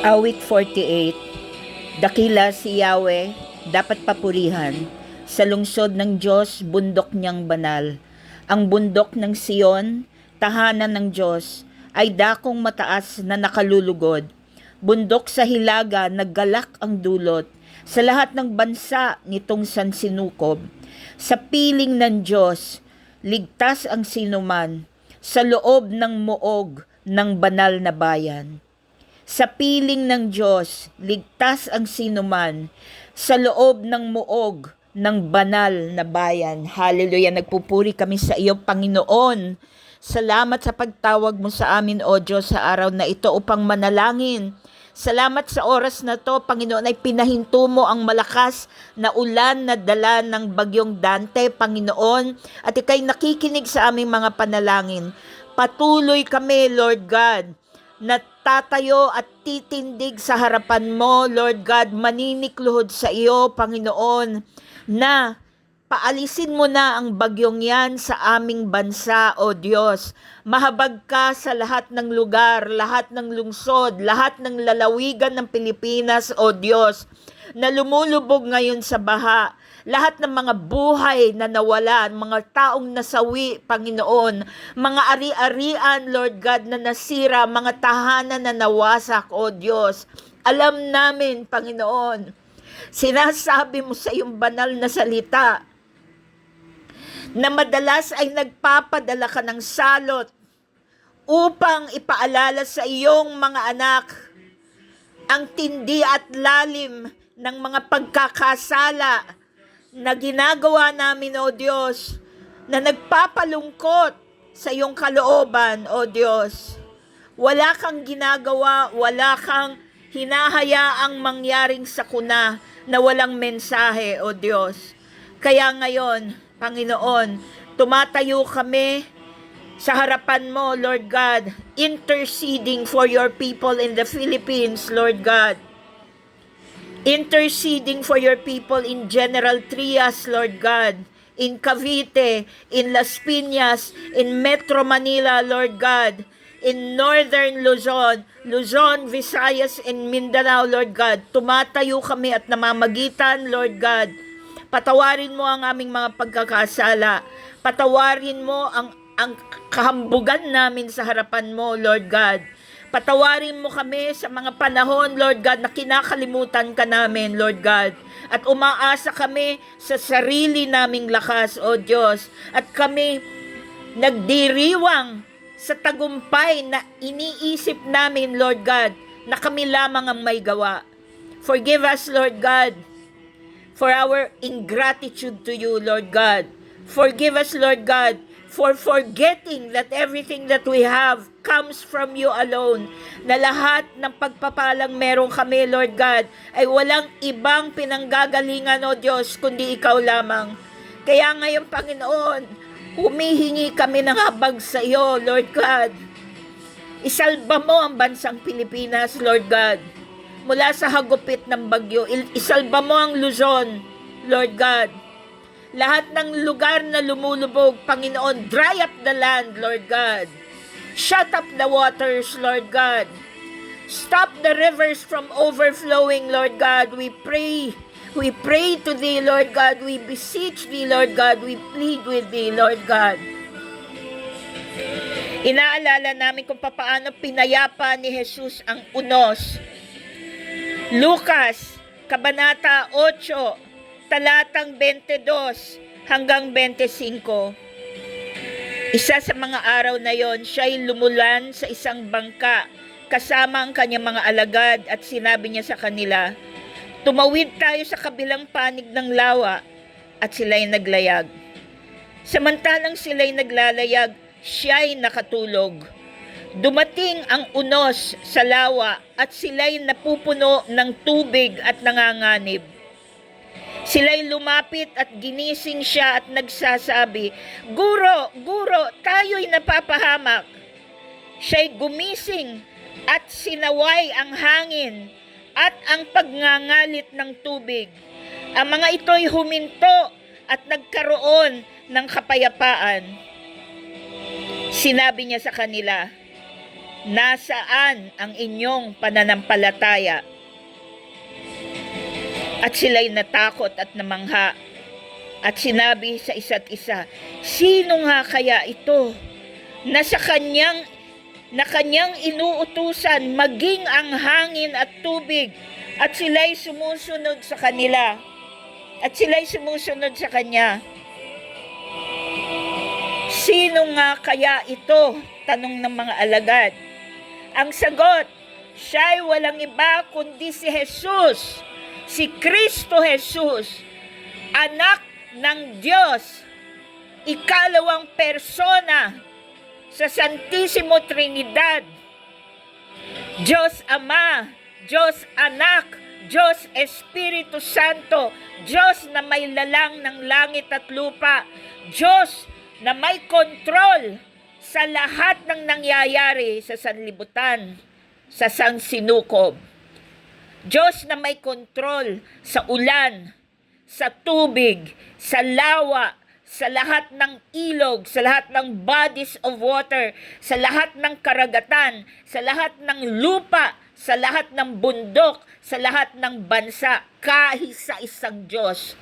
Awit 48 Dakila si Yahweh, dapat papurihan. Sa lungsod ng Diyos, bundok niyang banal. Ang bundok ng Siyon, tahanan ng Diyos, ay dakong mataas na nakalulugod. Bundok sa hilaga, naggalak ang dulot. Sa lahat ng bansa nitong sansinukob. Sa piling ng Diyos, ligtas ang sinuman. Sa loob ng muog ng banal na bayan. Sa piling ng Diyos, ligtas ang sinuman sa loob ng muog ng banal na bayan. Hallelujah. Nagpupuri kami sa iyo, Panginoon. Salamat sa pagtawag mo sa amin, O Diyos, sa araw na ito upang manalangin. Salamat sa oras na to, Panginoon, ay pinahinto mo ang malakas na ulan na dala ng bagyong Dante, Panginoon, at ikay nakikinig sa aming mga panalangin. Patuloy kami, Lord God, na tatayo at titindig sa harapan mo, Lord God, maninikluhod sa iyo, Panginoon, na paalisin mo na ang bagyong yan sa aming bansa, O Diyos. Mahabag ka sa lahat ng lugar, lahat ng lungsod, lahat ng lalawigan ng Pilipinas, O Diyos, na lumulubog ngayon sa baha lahat ng mga buhay na nawalan, mga taong nasawi, Panginoon, mga ari-arian, Lord God, na nasira, mga tahanan na nawasak, O Diyos. Alam namin, Panginoon, sinasabi mo sa iyong banal na salita, na madalas ay nagpapadala ka ng salot upang ipaalala sa iyong mga anak ang tindi at lalim ng mga pagkakasala na ginagawa namin, O Diyos, na nagpapalungkot sa iyong kalooban, O Diyos. Wala kang ginagawa, wala kang hinahayaang mangyaring sakuna na walang mensahe, O Diyos. Kaya ngayon, Panginoon, tumatayo kami sa harapan mo, Lord God, interceding for your people in the Philippines, Lord God interceding for your people in General Trias, Lord God, in Cavite, in Las Piñas, in Metro Manila, Lord God, in Northern Luzon, Luzon, Visayas, and Mindanao, Lord God. Tumatayo kami at namamagitan, Lord God. Patawarin mo ang aming mga pagkakasala. Patawarin mo ang, ang kahambugan namin sa harapan mo, Lord God. Patawarin mo kami sa mga panahon, Lord God, na kinakalimutan ka namin, Lord God. At umaasa kami sa sarili naming lakas, O Diyos. At kami nagdiriwang sa tagumpay na iniisip namin, Lord God, na kami lamang ang may gawa. Forgive us, Lord God, for our ingratitude to you, Lord God. Forgive us, Lord God, for forgetting that everything that we have comes from you alone. Na lahat ng pagpapalang meron kami, Lord God, ay walang ibang pinanggagalingan, O Diyos, kundi ikaw lamang. Kaya ngayon, Panginoon, humihingi kami ng habag sa iyo, Lord God. Isalba mo ang bansang Pilipinas, Lord God. Mula sa hagupit ng bagyo, isalba mo ang Luzon, Lord God lahat ng lugar na lumulubog, Panginoon, dry up the land, Lord God. Shut up the waters, Lord God. Stop the rivers from overflowing, Lord God. We pray. We pray to Thee, Lord God. We beseech Thee, Lord God. We plead with Thee, Lord God. Inaalala namin kung papaano pinayapa ni Jesus ang unos. Lucas, Kabanata 8, talatang 22 hanggang 25. Isa sa mga araw na yon, siya ay lumulan sa isang bangka kasama ang kanyang mga alagad at sinabi niya sa kanila, Tumawid tayo sa kabilang panig ng lawa at sila'y naglayag. Samantalang sila'y naglalayag, siya'y nakatulog. Dumating ang unos sa lawa at sila'y napupuno ng tubig at nanganganib Sila'y lumapit at ginising siya at nagsasabi, Guro, guro, tayo'y napapahamak. Siya'y gumising at sinaway ang hangin at ang pagngangalit ng tubig. Ang mga ito'y huminto at nagkaroon ng kapayapaan. Sinabi niya sa kanila, nasaan ang inyong pananampalataya? At sila'y natakot at namangha at sinabi sa isa't isa, Sino nga kaya ito na sa kanyang na kanyang inuutusan maging ang hangin at tubig at sila'y sumusunod sa kanila at sila'y sumusunod sa kanya. Sino nga kaya ito? Tanong ng mga alagad. Ang sagot, siya'y walang iba kundi si Jesus, si Kristo Jesus, anak ng Diyos, ikalawang persona sa Santissimo Trinidad, Diyos Ama, Diyos Anak, Diyos Espiritu Santo, Diyos na may lalang ng langit at lupa, Diyos na may kontrol sa lahat ng nangyayari sa sanlibutan, sa sansinukob. Diyos na may kontrol sa ulan, sa tubig, sa lawa, sa lahat ng ilog, sa lahat ng bodies of water, sa lahat ng karagatan, sa lahat ng lupa, sa lahat ng bundok, sa lahat ng bansa, kahit sa isang Diyos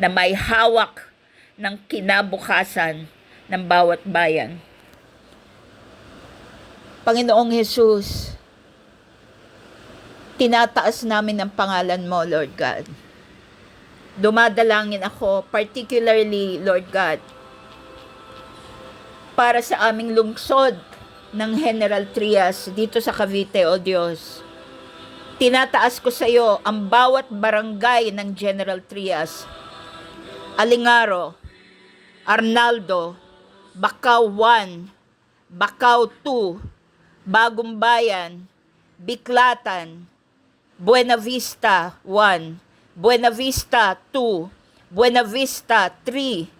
na may hawak ng kinabukasan ng bawat bayan. Panginoong Jesus, tinataas namin ang pangalan mo, Lord God. Dumadalangin ako, particularly, Lord God, para sa aming lungsod ng General Trias dito sa Cavite, O Diyos. Tinataas ko sa iyo ang bawat barangay ng General Trias. Alingaro, Arnaldo, Bacau 1, Bacau 2, Bagong Bayan, Biklatan, Buena Vista 1, Buena Vista 2, Buena Vista 3,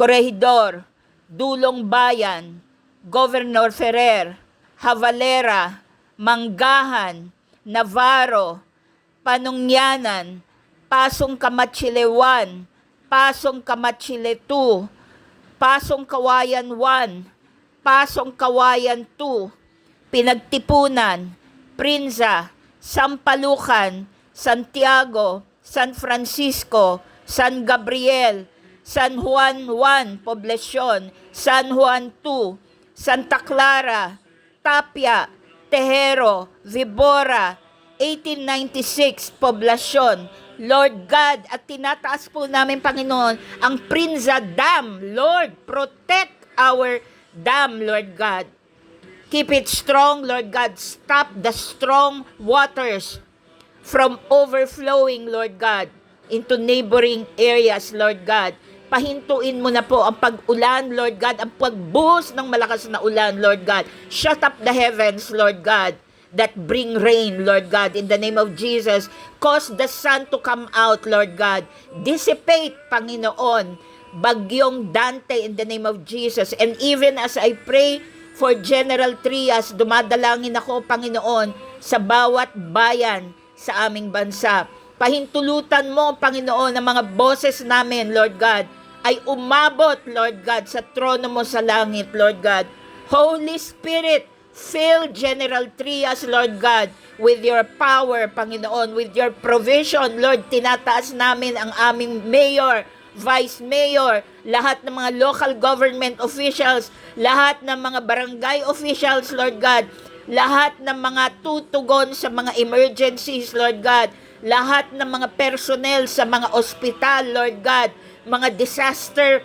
Corregidor, Dulong Bayan, Governor Ferrer, Havalera, Manggahan, Navarro, Panungyanan, Pasong Kamachile 1, Pasong Kamachile 2, Pasong Kawayan 1, Pasong Kawayan 2, Pinagtipunan, Prinza, Sampalukan, Santiago, San Francisco, San Gabriel, San Juan 1, Poblacion, San Juan 2, Santa Clara, Tapia, Tejero, Vibora, 1896, Poblacion, Lord God, at tinataas po namin, Panginoon, ang Prinza Dam. Lord, protect our dam, Lord God. Keep it strong, Lord God. Stop the strong waters from overflowing, Lord God, into neighboring areas, Lord God. Pahintuin mo na po ang pag-ulan, Lord God, ang pagbuhos ng malakas na ulan, Lord God. Shut up the heavens, Lord God, that bring rain, Lord God, in the name of Jesus. Cause the sun to come out, Lord God. Dissipate, Panginoon, bagyong Dante in the name of Jesus. And even as I pray for General Trias, dumadalangin ako, Panginoon, sa bawat bayan sa aming bansa. Pahintulutan mo, Panginoon, ang mga boses namin, Lord God, ay umabot, Lord God, sa trono mo sa langit, Lord God. Holy Spirit, fill General Trias, Lord God, with your power, Panginoon, with your provision, Lord. Tinataas namin ang aming mayor, vice mayor, lahat ng mga local government officials, lahat ng mga barangay officials, Lord God, lahat ng mga tutugon sa mga emergencies, Lord God, lahat ng mga personnel sa mga ospital, Lord God, mga disaster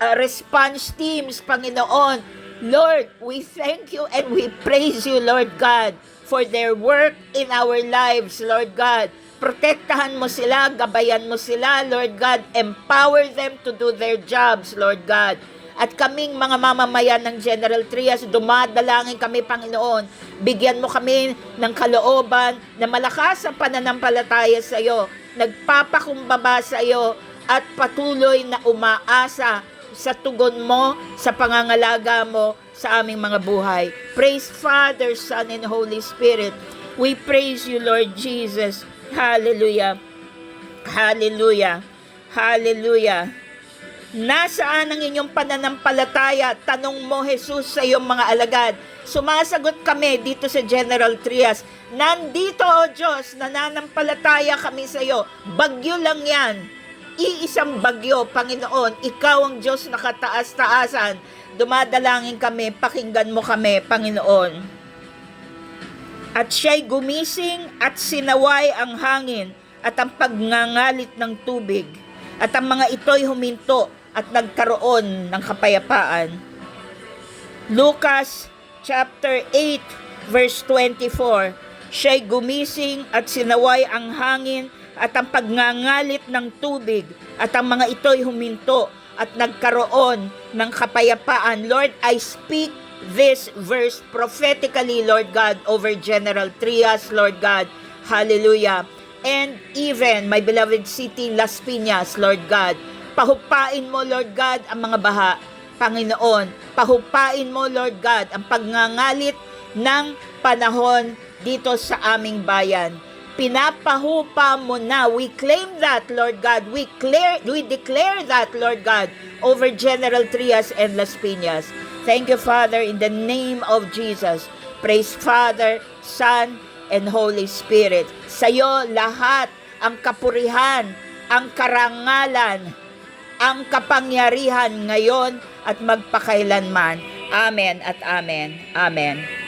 uh, response teams, Panginoon. Lord, we thank you and we praise you, Lord God, for their work in our lives, Lord God. Protektahan mo sila, gabayan mo sila, Lord God. Empower them to do their jobs, Lord God. At kaming mga mamamayan ng General Trias, dumadalangin kami, Panginoon. Bigyan mo kami ng kalooban na malakas ang pananampalataya sa iyo, nagpapakumbaba sa iyo, at patuloy na umaasa sa tugon mo, sa pangangalaga mo sa aming mga buhay. Praise Father, Son, and Holy Spirit. We praise you, Lord Jesus. Hallelujah. Hallelujah. Hallelujah. Nasaan ang inyong pananampalataya? Tanong mo, Jesus, sa iyong mga alagad. Sumasagot kami dito sa General Trias. Nandito, O Diyos, nananampalataya kami sa iyo. Bagyo lang yan. Iisang bagyo, Panginoon. Ikaw ang Diyos na kataas-taasan. Dumadalangin kami, pakinggan mo kami, Panginoon. At siya'y gumising at sinaway ang hangin at ang pagngangalit ng tubig. At ang mga ito'y huminto at nagkaroon ng kapayapaan. Lucas chapter 8 verse 24 Siya'y gumising at sinaway ang hangin at ang pagngangalit ng tubig at ang mga ito'y huminto at nagkaroon ng kapayapaan. Lord, I speak this verse prophetically, Lord God, over General Trias, Lord God. Hallelujah. And even my beloved city, Las Piñas, Lord God. Pahupain mo, Lord God, ang mga baha. Panginoon, pahupain mo, Lord God, ang pagngangalit ng panahon dito sa aming bayan. Pinapahupa mo na. We claim that, Lord God. We clear, we declare that, Lord God, over General Trias and Las Piñas. Thank you, Father, in the name of Jesus. Praise Father, Son, and Holy Spirit. Sa iyo lahat ang kapurihan, ang karangalan, ang kapangyarihan ngayon at magpakailanman. Amen at amen. Amen.